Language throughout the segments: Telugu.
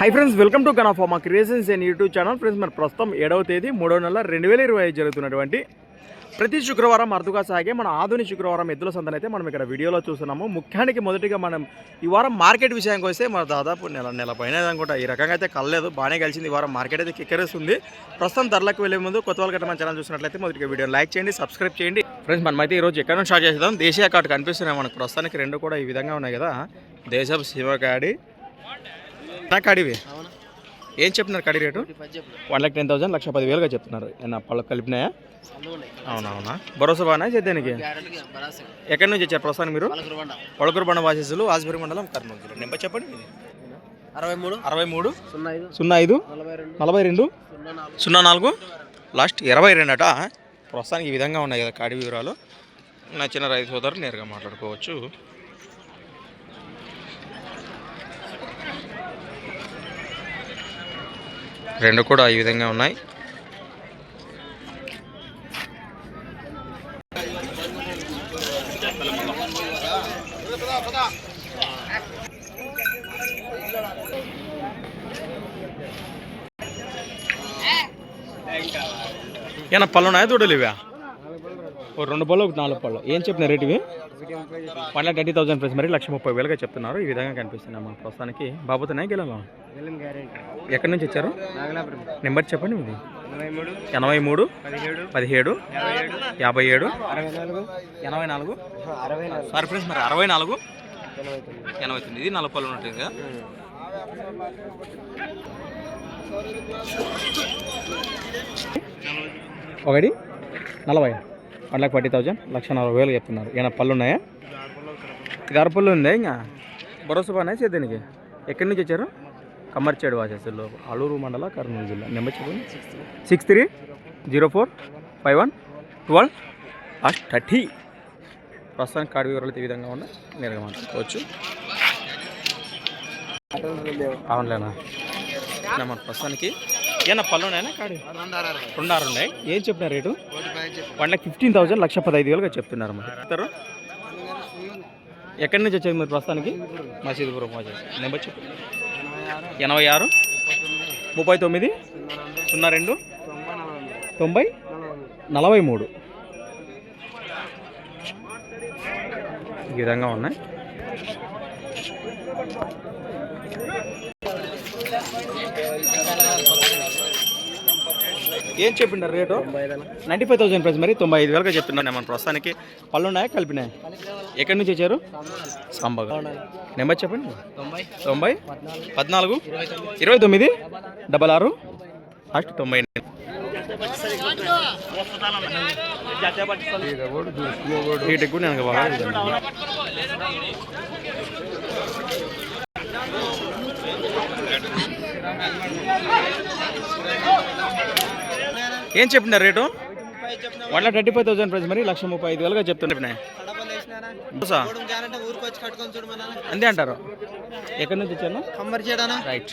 Hi friends welcome to gun of మా creations and YouTube channel friends మన ప్రస్తుతం ఏడవ తేదీ మూడవ నెల రెండు వేల ఇరవై ఐదు జరుగుతున్నటువంటి ప్రతి శుక్రవారం అరుదుగా సాగే మన ఆధునిక శుక్రవారం ఎద్దుల సందనైతే మనం ఇక్కడ వీడియోలో చూస్తున్నాము. ముఖ్యానికి మొదటిగా మనం ఈ వారం మార్కెట్ విషయానికి వస్తే మన దాదాపు నెల నెల పైన అనుకుంటా. ఈ రకంగా అయితే కలలేదు బాగానే కలిసింది ఈ వారం. మార్కెట్ అయితే కిక్కరేస్తుంది. ప్రస్తుతం ధరలకు వెళ్ళే ముందు కొత్త వాళ్ళకి మన ఛానల్ చూసినట్లయితే మొదటిగా వీడియో లైక్ చేయండి సబ్స్క్రైబ్ చేయండి. ఫ్రెండ్స్ మనమైతే ఈరోజు ఎక్కడ నుంచి స్టార్ట్ చేద్దాం దేశీయ కార్డు కనిపిస్తున్నాయి మనకు. ప్రస్తుతానికి రెండు కూడా ఈ విధంగా ఉన్నాయి కదా. దేశపు శివకాడి నా కాడివి. ఏం చెప్తున్నారు కడి rate? One lakh ten thousand లక్ష పదివేలుగా చెప్తున్నారు. ఏమన్నా పళ్ళకు కలిపినాయా? అవునవునా. భరోసా బాగా చేద్దానికి ఎక్కడి నుంచి వచ్చారు ప్రస్తుతానికి మీరు? పలుకురు బండ వడకూరు బండ వాసేసులు ఆజ్బరి మండలం కర్నూలు జిల్లా. నెంబర్ చెప్పండి. అరవై మూడు అరవై మూడు సున్నా ఐదు సున్నా ఐదు నలభై రెండు సున్నా నాలుగు లాస్ట్ ఇరవై రెండు అట. ప్రస్తుతానికి ఈ విధంగా ఉన్నాయి కదా కాడి వివరాలు. నచ్చిన రైతు సోదరులు నేరుగా మాట్లాడుకోవచ్చు. రెండు కూడా ఈ విధంగా ఉన్నాయి. ఏమన్నా పళ్ళు ఉన్నాయా దూడలు ఇవా ఓ రెండు పళ్ళు ఒకటి నాలుగు పళ్ళు. ఏం చెప్పిన రేటు ఇవి? One lakh thirty thousand price మరి లక్ష ముప్పై వేలుగా చెప్తున్నారు. ఈ విధంగా కనిపిస్తున్నాయి మన ప్రస్తుతానికి. బాబుతున్నాయి గ్యారెంటీ. ఎక్కడి నుంచి వచ్చారు? నెంబర్ చెప్పండి మీది. ఎనభై మూడు పదిహేడు. యాభై ఏడు. ఎనభై నాలుగు. సారీ ఫ్రెండ్స్ మరి అరవై నాలుగు ఎనభై తొమ్మిది ఇది నలభై ఉంటుంది కదా ఒకటి నలభై. వన్ లాక్ ఫార్టీ థౌజండ్ లక్ష నలభై వేలు చెప్తున్నారు. ఏమైనా పళ్ళు ఉన్నాయా ఇది అరపళ్ళు ఉందా ఇంకా? భరోసా బాగా దీనికి? ఎక్కడి నుంచి వచ్చారు? కమ్మర్చేడు వాసేసులు అలూరు మండల కర్నూలు జిల్లా. నెంబర్ చెప్పండి six three zero four five one twelve last thirty. ప్రస్తుతానికి కార్డు వివరాలు ఈ విధంగా ఉన్నాయి. నేరుగా మాట్లాడుకోవచ్చు అవునులేనా మన ప్రస్తుతానికి? ఏమన్నా పళ్ళు ఉన్నాయా కాడి రెండు ఆరు ఉన్నాయి. ఏం చెప్పిన rate? One lakh fifteen thousand లక్ష పదహైదు వేలుగా చెప్తున్నారు మరి. ఎక్కడి నుంచి వచ్చారు మీరు ప్రస్తుతానికి? మసీదుపురం వచ్చేసి నెంబర్ చెప్పు. ఎనభై ఆరు ముప్పై తొమ్మిది సున్నా రెండు తొంభై నలభై మూడు. ఈ విధంగా ఉన్నాయి. ఏం చెప్పిండారు rate? Ninety five thousand price మరి తొంభై ఐదు వేలుగా చెప్తున్నాను. మన ప్రస్తుతానికి పళ్ళు ఉన్నాయా కలిపినాయి ఎక్కడి నుంచి వచ్చారు? సాంబాగా. నెంబర్ చెప్పండి. తొంభై. తొంభై. పద్నాలుగు. ఇరవై తొమ్మిది. డబల్ ఆరు. లాస్ట్ తొంభై వీటికి కూడా నేను బాగా ఇస్తాను. ఏం చెప్పినారు rate? One lakh thirty five thousand price మరి లక్ష ముప్పై ఐదు వేలుగా చెప్తున్నా అంతే అంటారు. ఎక్కడి నుంచి వచ్చాను రైట్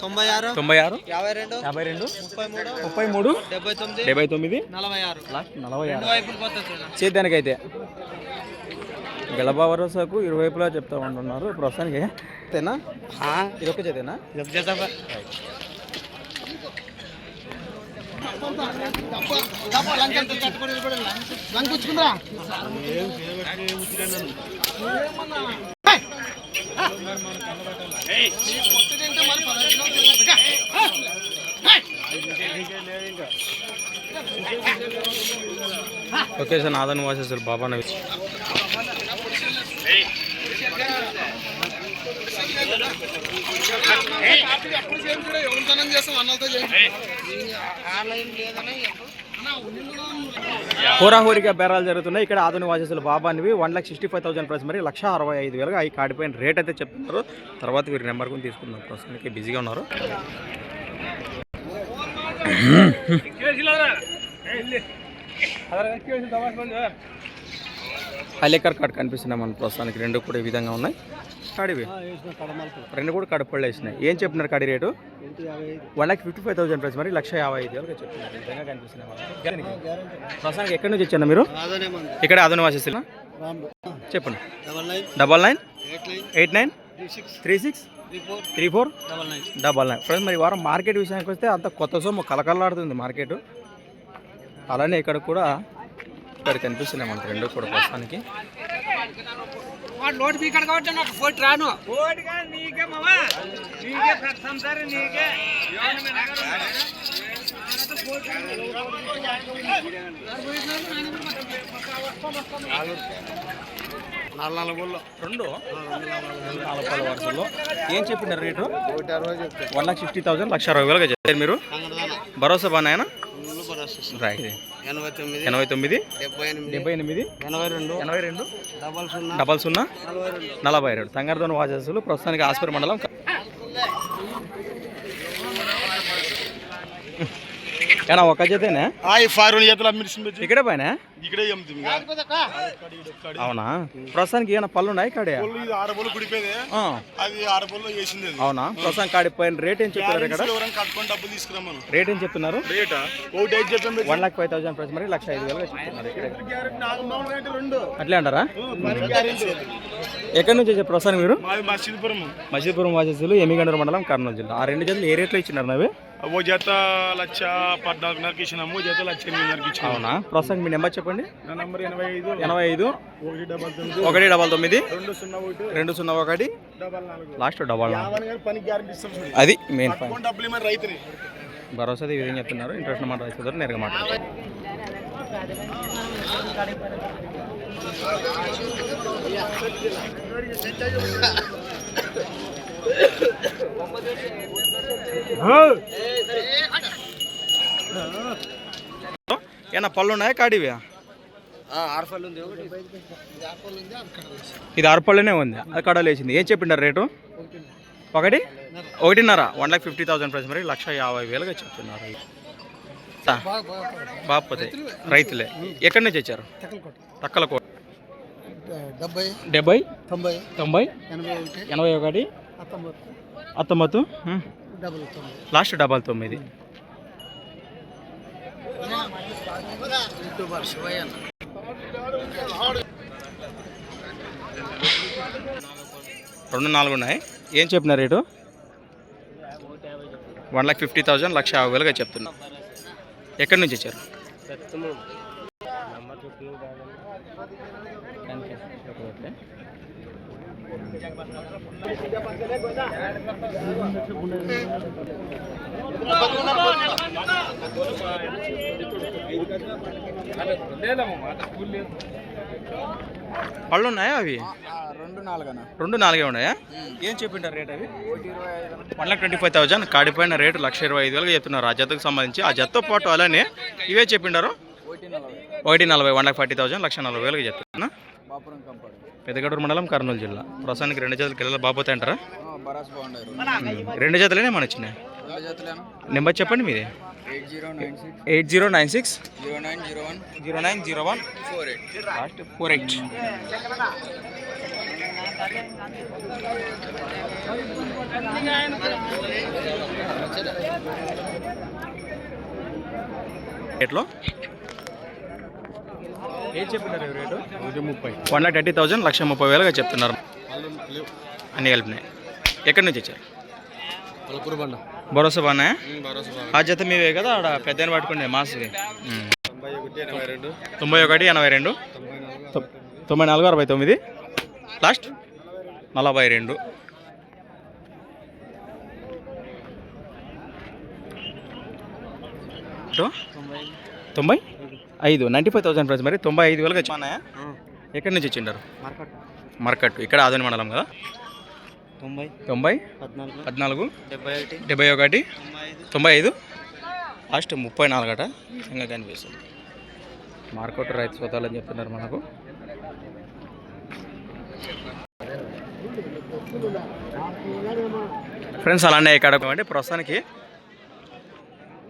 తొంభై ఆరు. తొంభై ఆరు. యాభై రెండు. యాభై రెండు. ముప్పై మూడు. ముప్పై మూడు. డెబ్బై తొమ్మిది. డెబ్బై తొమ్మిది. నలభై ఆరు. లాస్ట్ నలభై ఆరు. వైపులు పోతా చూడ. చేద్దానికైతే. గెలబా భరోసాకు ఇరువైపులా చెప్తా ఉంటున్నారు. ప్రస్తుతానికి అంతేనా ఇది ఒక్క చేతేనా? ఓకే సార్ నాదన్ వాసేసారు బాబా నవి హోరాహోరిగా బేరాలు జరుగుతున్నాయి. ఇక్కడ ఆధునిక వాసేసులు బాబానివి one lakh sixty five thousand price మరి లక్ష అరవై ఐదు వేలుగా ఈ కాడిపోయిన రేట్ అయితే చెప్తున్నారు. తర్వాత వీరి నెంబర్ కూడా తీసుకుందాం. ప్రస్తుతానికి బిజీగా ఉన్నారు. హైలేకర్ కార్డ్ కనిపిస్తున్నాయి మన ప్రస్తుతానికి. రెండు కూడా ఈ విధంగా ఉన్నాయి. కాడివి? రెండు కూడా కడపళ్ళు వేసినాయి. ఏం చెప్తున్నారు కాడి rate? One lakh fifty five thousand price మరి లక్ష యాభై ఐదు చెప్తున్నారు. కనిపిస్తున్నాయి. ప్రస్తుతానికి ఎక్కడి నుంచి వచ్చాను మీరు? ఇక్కడ అదన వాసిస్తున్నా చెప్పండి. Double nine. Eight nine. Three six. Three four. Double nine. Friends మరి వారం మార్కెట్ విషయానికి వస్తే అంత కొత్త సొమ్ము కలకల్లాడుతుంది మార్కెట్. అలానే ఇక్కడ కూడా ఇక్కడ కనిపిస్తున్నాయి మనకు రెండు కూడా ప్రస్తుతానికి. లోటు మీ కడ కాబట్టి నాకు ఫోటో రాను. నీకే మావా? నీకే నీకే. రెండు? నాలుగు పళ్ళ వరుసల్లో ఏం చెప్పినారు rate? One lakh sixty thousand లక్ష అరవై వేలుగా చెప్పారు మీరు. భరోసా బాగా రైట్ ఎనభై తొమ్మిది ఎనభై తొమ్మిది డెబ్బై ఎనిమిది ఎనభై రెండు ఎనభై రెండు డబల్ సున్నా డబల్ సున్నా నలభై రెండు. నలభై రెండు. తంగారదోని వాచస్సులు ప్రస్తుతానికి ఆస్పరి మండలం ఏనా ఒక జతేనే? ఈ ఫారెన్ చేతులు అమ్మిడిసిన పెట్టి ఇక్కడే పైన ఇక్కడే అవునా? ప్రస్తుతానికి ఏమైనా పళ్ళు ఉన్నాయి కాడే ఇది ఆరు బొల్లు కుడిపోయింది ఆ, అది ఆరు వేసింది అది. అవునా? ప్రస్తుతానికి కాడి పైన రేట్ ఏం చెప్తున్నారు ఇక్కడ? కట్టుకొని డబ్బులు తీసుకురామను రేట్ ఏం చెప్తున్నారు? రేటా? ఒకటి ఐదు చెప్పాం one lakh five thousand price మరి లక్ష ఐదు వేలుగా చెప్తున్నారు ఇక్కడే. నాకు మామూలు రేటు రెండు. అట్లే అంటారా? ఎక్కడి నుంచి వచ్చారు ప్రస్తుతానికి మీరు? మాది మా సిద్ధిపురం మసీదుపురం వాచస్సులు ఎమిగండూరు మండలం కర్నూలు జిల్లా. ఆ రెండు జతలు ఏ రేట్లో ఇచ్చినారు నవ్వి ఓ జత లక్ష పద్నాలుగున్నరకి ఇచ్చినాము జత లక్ష ఎనిమిదిన్నరకి ఇచ్చినాము. అవునా? ప్రస్తుతానికి మీ నెంబర్ చెప్పండి. నా నంబర్ ఎనభై ఐదు. ఎనభై ఐదు. ఒకటి డబల్ తొమ్మిది. ఒకటి డబల్ తొమ్మిది. రెండు సున్నా ఒకటి. రెండు సున్నా ఒకటి. డబల్ నాలుగు. లాస్ట్ డబల్ పనికి గ్యారెంటీ అది మెయిన్ పాయింట్. డబ్బులు ఇవ్వమని రైతుని భరోసా ఈ విధంగా చెప్తున్నారు. ఇంట్రెస్ట్ మాట రైతులు నేరుగా మాట్లాడుతారు. ఏమన్నా పళ్ళు ఉన్నాయా? కాడివా? ఇది. ఆరుపళ్ళనే ఉంది అది కడ లేచింది ఏం చెప్పిండారు రేటు? ఒకటి? ఒకటిన్నర. One lakh fifty thousand price మరి లక్ష యాభై వేలుగా చెప్తున్నారు. బాపతే రైతులే. ఎక్కడి నుంచి వచ్చారు తక్కల కోట డెబ్బై డెబ్బై తొంభై తొంభై ఎనభై ఒకటి ఎనభై లాస్ట్ డబల్ తొమ్మిది. రెండు నాలుగు ఉన్నాయి. ఏం చెప్పినారు rate? One lakh fifty thousand లక్ష యాభై వేలుగా చెప్తున్నా. ఎక్కడి నుంచి వచ్చారు పళ్ళు ఉన్నాయా అవి రెండు నాలుగనా రెండు నాలుగే ఉన్నాయా? ఏం చెప్పింటారు రేట్ అవి? One lakh twenty five thousand కాడిపోయిన rate లక్ష ఇరవై ఐదు వేలుగా చెప్తున్నారు ఆ జతకు సంబంధించి. ఆ జతతో పాటు అలానే ఇవే చెప్పిండారు ఒకటి నలభై. వన్ లాక్ ఫార్టీ థౌసండ్ లక్ష నలభై వేలుగా చెప్తున్నా బాపురం కంపాడు. పెద్దగడూరు మండలం కర్నూలు జిల్లా. ప్రస్తుతానికి రెండు జతలు కిల్లలు బాబోతాయి అంటారా? రెండు జతలనే మన వచ్చినాయి? నెంబర్ చెప్పండి మీది. Eight zero nine six. Eight zero nine six. Zero nine zero one. Zero nine zero one. Four eight. Last four eight రేట్లో ఏం చెప్పినారు రేటు ముప్పై. వన్ లాక్ థర్టీ థౌసండ్ లక్ష ముప్పై వేలుగా చెప్తున్నారు. అన్ని కలిపినాయి. ఎక్కడి నుంచి వచ్చారు? భరోసా భరోసా ఆ జత మీవే కదా ఆడ పెద్ద పట్టుకునే మాస్వి ఉమ్. తొంభై ఒకటి ఎనభై రెండు. తొంభై ఒకటి ఎనభై రెండు. తొ- తొంభై నాలుగు అరవై తొమ్మిది. లాస్ట్ నలభై రెండు? తొంభై ఐదు నైంటీ ఫైవ్ థౌసండ్ ప్రైస్ మరి తొంభై ఐదు వేలుగా వచ్చాయా ఎక్కడి నుంచి వచ్చిండారు? మార్కెట్. ఇక్కడ ఆదోని మండలం కదా? తొంభై తొంభై పద్నాలుగు డెబ్బై ఒకటి తొంభై ఐదు. లాస్ట్ ముప్పై నాలుగట ఇంకా కనిపిస్తుంది. మార్కెట్ రైతు సోదాలని చెప్తున్నారు మనకు. ఫ్రెండ్స్ అలానే ఇక్కడ అంటే ప్రస్తుతానికి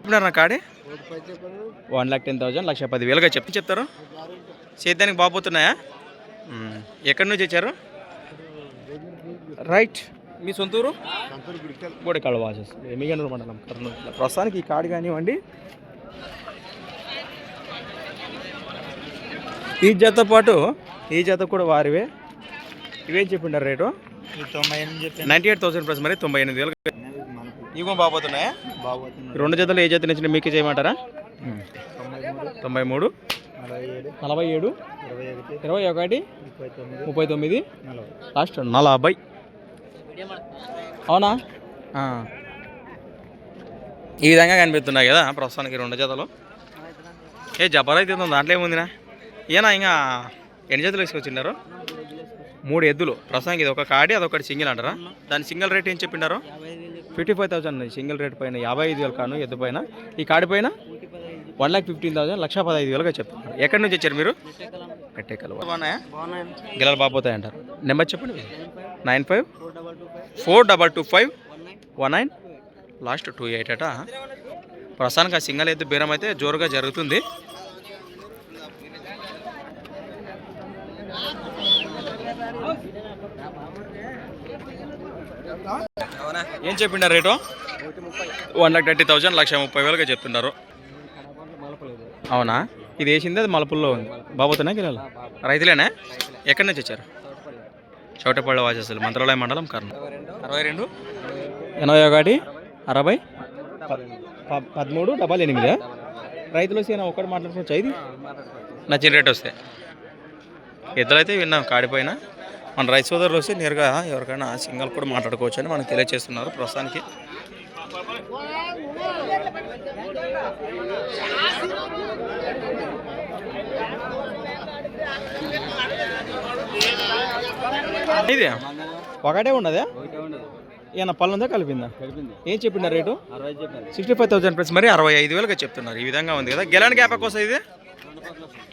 చెప్పినారు నా కాడి? వన్ లాక్ టెన్ థౌజండ్ లక్ష పది వేలుగా చెప్పి చెప్తారు. సేద్యానికి బాగుపోతున్నాయా. ఎక్కడి నుంచి వచ్చారు? రైట్. మీ సొంతూరు? గోడికాళ్ళ వాసెస్. ఎమిగనూరు మండలం కర్నూలు. ప్రస్తుతానికి ఈ కాడి కానివ్వండి. ఈ జత పాటు ఈ జత కూడా వారివే. ఇవేం చెప్పిండారు రేటు? తొంభై ఎనిమిది చెప్పాను. నైంటీ ఎయిట్ థౌసండ్ ప్లస్ మరి తొంభై ఎనిమిది వేలు. బాగుపోతున్నాయా. బాగుపోతుంది రెండు జతలు ఏ జత నచ్చిన మీకే చేయమంటారా? తొంభై మూడు. నలభై ఏడు. ఇరవై ఒకటి. ఇరవై ఒకటి ముప్పై తొమ్మిది. లాస్ట్ నలభై. అవునా? ఆ. ఈ విధంగా కనిపిస్తున్నాయి కదా ప్రస్తుతానికి రెండు జతలు. ఏ జబర్ అయితే ఉంది, దాంట్లో ఏముందినా ఈయన ఇంకా ఎన్ని జతలు వేసుకొచ్చిండారు? మూడు ఎద్దులు. ప్రస్తుతానికి ఇది ఒక కాడి అదొకటి సింగిల్ అంటారా? దాని సింగిల్ రేట్ ఏం చెప్పిండారు? Fifty five thousand single rate పైన యాభై ఐదు వేలు కాను ఎద్దు పైన. ఈ కాడి పైన వన్ ల్యాక్ ఫిఫ్టీన్ థౌసండ్ లక్ష పదహైదు వేలుగా చెప్తున్నారు. ఎక్కడి నుంచి వచ్చారు మీరు? బాగున్నాయా? గిలాలు బాగుపోతాయి అంటారు నెంబర్ చెప్పండి nine five four double two five one nine. Last two eight అట. ప్రస్తుతానికి ఆ సింగల్ ఎద్దు బీరం అయితే జోరుగా జరుగుతుంది. ఏం చెప్పిండారు rate? One lakh thirty thousand లక్ష ముప్పై వేలుగా చెప్తున్నారు అవునా? ఇది వేసింది అది మలపుల్లో ఉంది. బాబోతున్నా గిలాలు రైతులేనా? ఎక్కడి నుంచి వచ్చారు? చౌటపల్లి వాచేస్తులు మంత్రాలయ మండలం కర్ణ అరవై రెండు? ఎనభై ఒకటి? అరవై? పదమూడు? డబల్ ఎనిమిది? రైతులు వస్తే ఒకటి మాట్లాడుకోవచ్చు ఇది? నచ్చిన రేట్ వస్తే. ఎద్దులైతే విన్నాం కాడిపోయినా. మన రైతు సోదరులు వస్తే నేరుగా ఎవరికైనా సింగల్ కూడా మాట్లాడుకోవచ్చు అని మనకు తెలియజేస్తున్నారు ప్రస్తుతానికి. ఇది? ఒకటే ఉండదా ఏమన్నా పళ్ళు ఉందా? కలిపిందా? ఏం చెప్పిందా rate? Sixty five thousand plus. మరి అరవై ఐదు వేలుగా చెప్తున్నారు. ఈ విధంగా ఉంది కదా. గెలాన్ గ్యాప్ కోసం ఇది?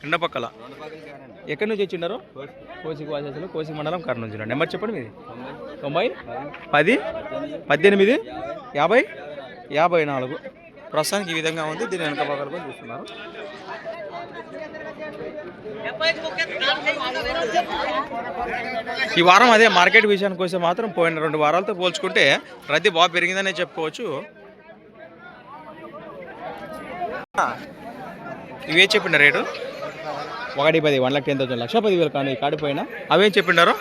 ఎండ పక్కల ఎక్కడి నుంచి వచ్చిండారు? కోసిక వాసేసులు కోసిక మండలం కర్నూలు జిల్లా. నెంబర్ చెప్పండి మీది. తొంభై పది పద్దెనిమిది యాభై యాభై నాలుగు. ప్రస్తుతానికి ఈ విధంగా ఉంది. దీని వెనక భాగాలు కూడా చూస్తున్నారు. ఈ వారం అదే మార్కెట్ విషయానికి వస్తే మాత్రం పోయిన రెండు వారాలతో పోల్చుకుంటే రద్దీ బాగా పెరిగిందనే చెప్పుకోవచ్చు. ఇవే చెప్పిన రేటు? ఒకటి పది వన్ లాక్ టెన్ థౌసండ్. లక్ష పది వేలు కానీ ఈ కాడిపోయిన అవేం చెప్పిండారు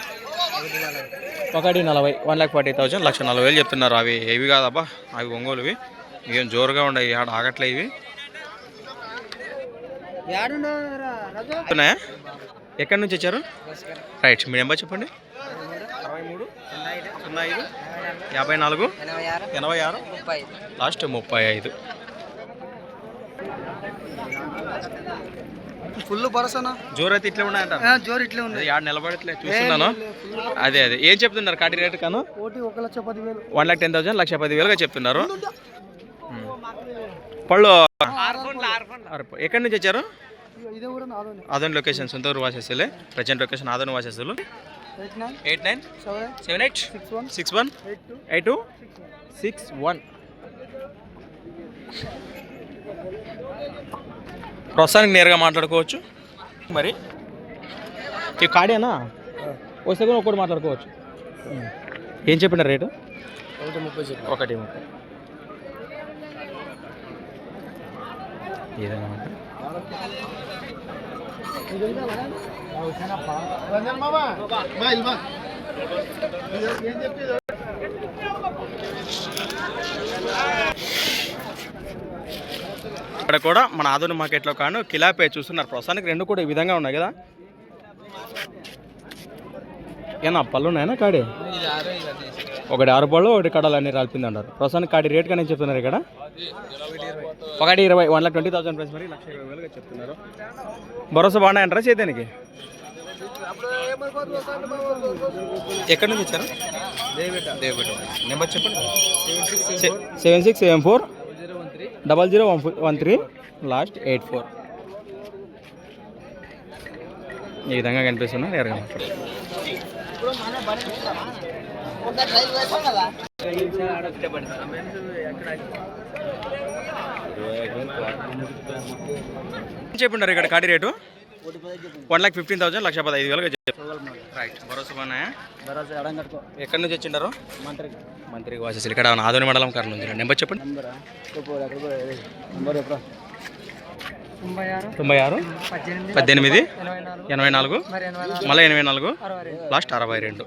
ఒకటి నలభై వన్ లాక్ ఫార్టీ థౌసండ్ లక్ష నలభై వేలు చెప్తున్నారు. అవి ఏవి కాదబ్బా? అవి ఒంగోలువి. ఇవేం జోరుగా ఉన్నాయి ఆడ ఆగట్లే ఇవి. ఎక్కడి నుంచి వచ్చారు? రైట్ మీ నెంబర్ చెప్పండి. అరవై మూడు సున్నా ఐదు యాభై నాలుగు ఎనభై ఆరు లాస్ట్ ముప్పై ఐదు. ఫుల్ పరసనా జోరు అయితే ఇట్లా ఉన్నాయంట. జోరు ఇట్లే ఉంది ఆడ నిలబడట్లే చూస్తున్నాను. అదే అదే. ఏం చెప్తున్నారు కాటి రేటు కాను? ఒకటి ఒక లక్ష పది వేలు వన్ లాక్ టెన్ థౌసండ్ లక్ష పది వేలుగా చెప్తున్నారు. పళ్ళు. ఎక్కడి నుంచి వచ్చారు? ఆదోని లొకేషన్ సొంత ఊరు వాసేసులే. Present location Adoni వాసేసులు. Eight nine. Eight nine? Seven. Eight? Six one. Eight two. Six one. ప్రస్తుతానికి నేరుగా మాట్లాడుకోవచ్చు. మరి? ఈ కాడేనా? వస్తే కూడా ఒకటి మాట్లాడుకోవచ్చు. ఏం చెప్పిన రేటు? ఒకటి ముప్పై ఒకటి ముప్పై. ఇక్కడ కూడా మన ఆధున మార్కెట్లో కాను కిలాపే చూస్తున్నారు. ప్రస్తుతానికి రెండు కూడా ఈ విధంగా ఉన్నాయి కదా. ఏనా పళ్ళు ఉన్నాయనా కాడి? ఒకటి ఆరు పళ్ళు ఒకటి కడలు అన్ని రాల్పింది అంటారు ప్రస్తుతానికి కాడి రేట్ కానీ చెప్తున్నారు ఇక్కడ? ఒకటి ఇరవై one lakh twenty thousand price మరి లక్ష ఇరవై వేలుగా చెప్తున్నారు. భరోసా బాగున్నాయంటారా చేతానికి? ఎక్కడి నుంచి దేవపేట నెంబర్ చెప్పండి seven six seven four? Double zero one one three last eight four. ఈ విధంగా కనిపిస్తున్నా ఎరగా మాట్లాడు చెప్పిండారు ఇక్కడ కాటి rate? One lakh fifteen thousand లక్ష పదహైదు వేలుగా చెప్పారు రైట్ భరోసా బాగున్నాయా ఎక్కడి నుంచి వచ్చిండారు? మంత్రి మంత్రి వాసేసి ఇక్కడ ఆదోని మండలం కర్నూలు నుంచి నెంబర్ చెప్పండి. తొంభై ఆరు. పద్దెనిమిది ఎనభై నాలుగు. మళ్ళీ ఎనభై నాలుగు లాస్ట్ అరవై రెండు.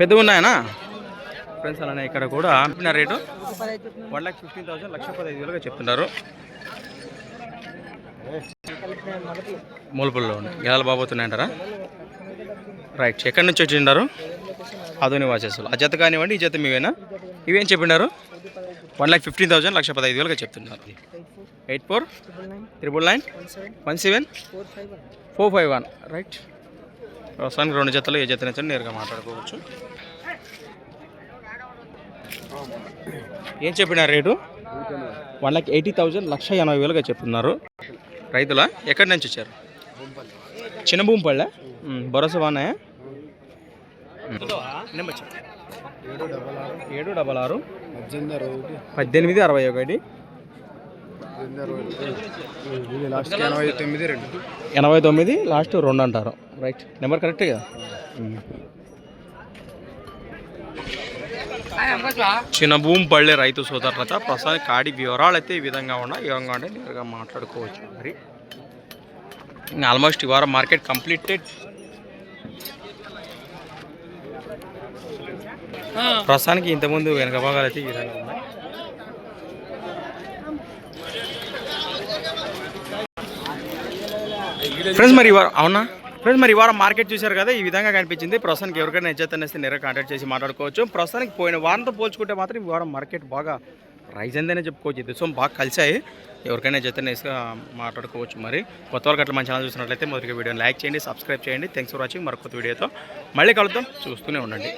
పెద్దగా ఉన్నాయనా ఫ్రెండ్స్ అలానే ఇక్కడ కూడా చెప్పిన rate one lakh fifteen thousand లక్ష పదహైదు వేలుగా చెప్తున్నారు. మూలపుల్లో ఉన్నాయి గెలాలు బాబోతున్నాయంటారా రైట్ ఎక్కడి నుంచి వచ్చిండారు? ఆధునిక వాచేసులు ఆ జత కానివ్వండి ఈ జత మీవేనా? ఇవేం చెప్పినారు వన్ ల్యాక్ ఫిఫ్టీన్ థౌసండ్ లక్ష పదహైదు వేలుగా చెప్తున్నారు. Eight four triple nine one seven four five one. Right. ప్రస్తుతానికి రెండు జతలు ఏ జత నచ్చని నేరుగా మాట్లాడుకోవచ్చు. ఏం చెప్పినారు rate? One lakh eighty thousand లక్ష ఎనభై వేలుగా చెప్తున్నారు. రైతుల? ఎక్కడి నుంచి వచ్చారు? చిన్న భూమిపల్లె భరోసా బాగున్నాయా? నెంబర్ ఏడు డబల్ ఆరు. పద్దెనిమిది అరవై ఒకటి. ఎనభై తొమ్మిది రెండు. ఎనభై తొమ్మిది లాస్ట్ రెండు అంటారు. రైట్. నెంబర్ కరెక్ట్ కదా? చిన్న భూమి పళ్ళే రైతు సోదరులత ప్రస్తుతానికి కాడి వివరాలు అయితే ఈ విధంగా ఉన్నాయి. ఈ విధంగా అంటే నేరుగా మాట్లాడుకోవచ్చు మరి. ఆల్మోస్ట్ ఈ వారం మార్కెట్ కంప్లీటెడ్ ప్రస్తుతానికి ఇంతకుముందు వెనక భాగాలు అయితే ఈ విధంగా ఉన్నాయి. ఫ్రెండ్స్ మరి అవునా? ఫ్రెండ్స్ మరి ఈ వారం మార్కెట్ చూశారు కదా ఈ విధంగా కనిపించింది. ప్రస్తుతానికి ఎవరికైనా ఎజ్జత్ అనేసి నేరుగా కాంటాక్ట్ చేసి మాట్లాడుకోవచ్చు. ప్రస్తుతానికి పోయిన వారంతో పోల్చుకుంటే మాత్రం ఈ వారం మార్కెట్ బాగా రైజ్ అయిందనే చెప్పుకోవచ్చు. ఇది సో బాగా కలిసాయి ఎవరికైనా జత మాట్లాడుకోవచ్చు మరి. కొత్త వాళ్ళకి అట్లా మన ఛానల్ చూసినట్లయితే మొదటిగా వీడియోని లైక్ చేయండి సబ్స్క్రైబ్ చేయండి. థ్యాంక్స్ ఫర్ వాచింగ్ మరొక కొత్త వీడియోతో మళ్ళీ కలుద్దాం. చూస్తూనే ఉండండి.